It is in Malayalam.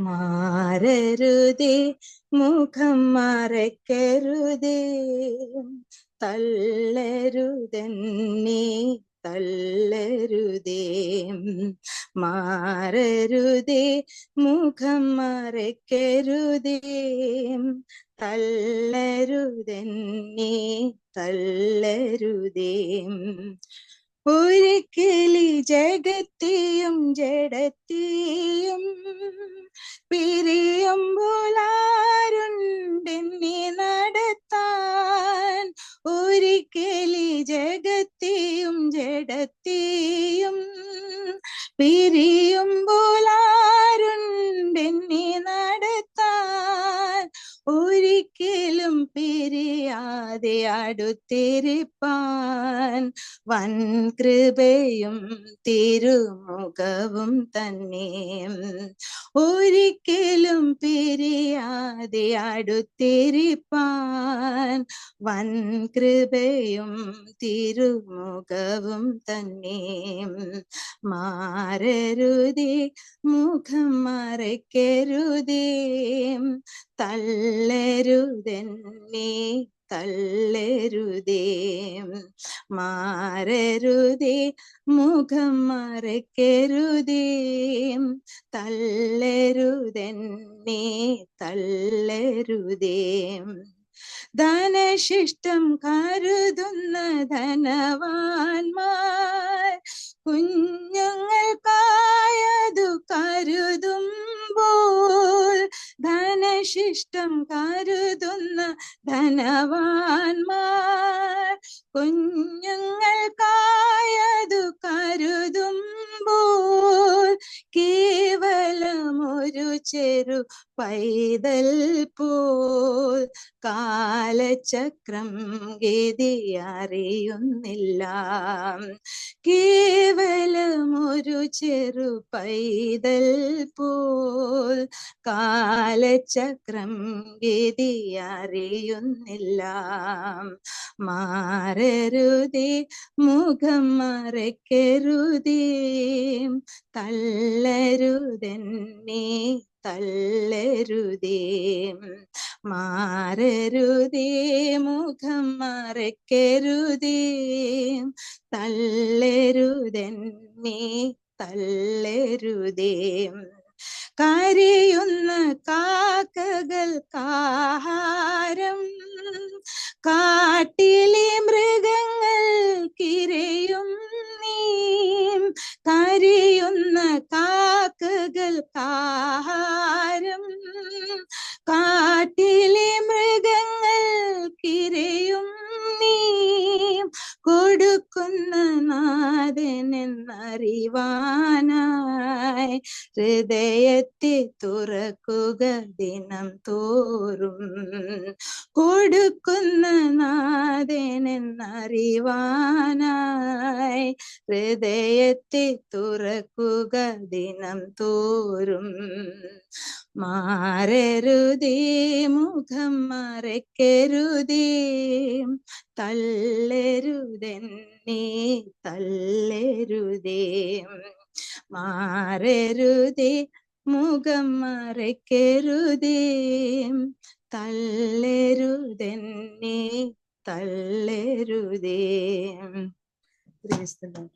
മാറരുതേ മുഖം മറക്കരുതേ. തള്ളരുതന്നെ തള്ളരുതേ. മാറരുതേ മുഖം മറക്കരുതേ. തള്ളരുതന്നെ തള്ളരുതേ. ഒരിക്കലി ജഗത്തെയും ജഡത്തെയും പിരിയുമ്പോളാരുണ്ടെന്നെ നടത്താൻ. ഒരിക്കലി ജഗത്തെയും ജഡത്തെയും പിരിയുമ്പോളാരുണ്ടെന്നെ നടത്താൻ. ഒരിക്കലും പിരിയാതെ അടുത്തിരിപ്പാൻ വൻ കൃപയും തിരുമുഖവും തന്നെ. ഒരിക്കലും പിരിയാതെ അടുത്തിരിപ്പാൻ വൻ കൃപയും തിരുമുഖവും തന്നെ. മാറരുതേ മുഖം മറയ്ക്കരുതേ. തള്ളരുതെന്നെ തള്ളരുതേ മാറരുതേ മുഖം മറക്കരുതേ തള്ളരുതെന്നെ തള്ളരുതേ. ധനശിഷ്ടം കരുതുന്ന ധനവാന്മാർ കുഞ്ഞുങ്ങൾക്കായതു കരുതുമ്പോൾ ധനശിഷ്ടം കരുതുന്ന ധനവാന്മാർ. കുഞ്ഞുങ്ങൾക്കായതു കരുതുമ്പോൾ ചെറു പൈതൽ പോൽ കാലചക്രം ഗതി അറിയുന്നില്ല കേവലം ഒരു ചെറു പൈതൽ പോൽ കാലചക്രം ഗതി അറിയുന്നില്ല മാറരുതേ മുഖം മറയ്ക്കരുതേ തള്ളരുതെന്നെ തള്ളരുതേ മാറരുതേ മുഖം മറക്കരുതേ തള്ളരുതെന്നെ തള്ളരുതേ. കരയുന്ന കാക്കകൾക്കാഹാരം കാട്ടിലെ കാക്കകൾക്കാഹാരം കാട്ടിലെ മൃഗങ്ങൾ കിരയും നീ കൊടുക്കുന്ന നാഥനെന്നറിവാനായി ഹൃദയത്തെ തുറക്കുക ദിനം തോറും. കൊടുക്കുന്ന നാഥനെന്നറിവാനായി ഹൃദയത്തെ തുറക്കുക ദിനം തോറും. മാറരുതി മുഖം മറക്കരുതി തള്ളരുതെന്നെ തള്ളരുതേ. മാറരുതി മുഖം മറക്കരുതേ തള്ളരുതെന്നെ തള്ളരുതേ Praise the Lord.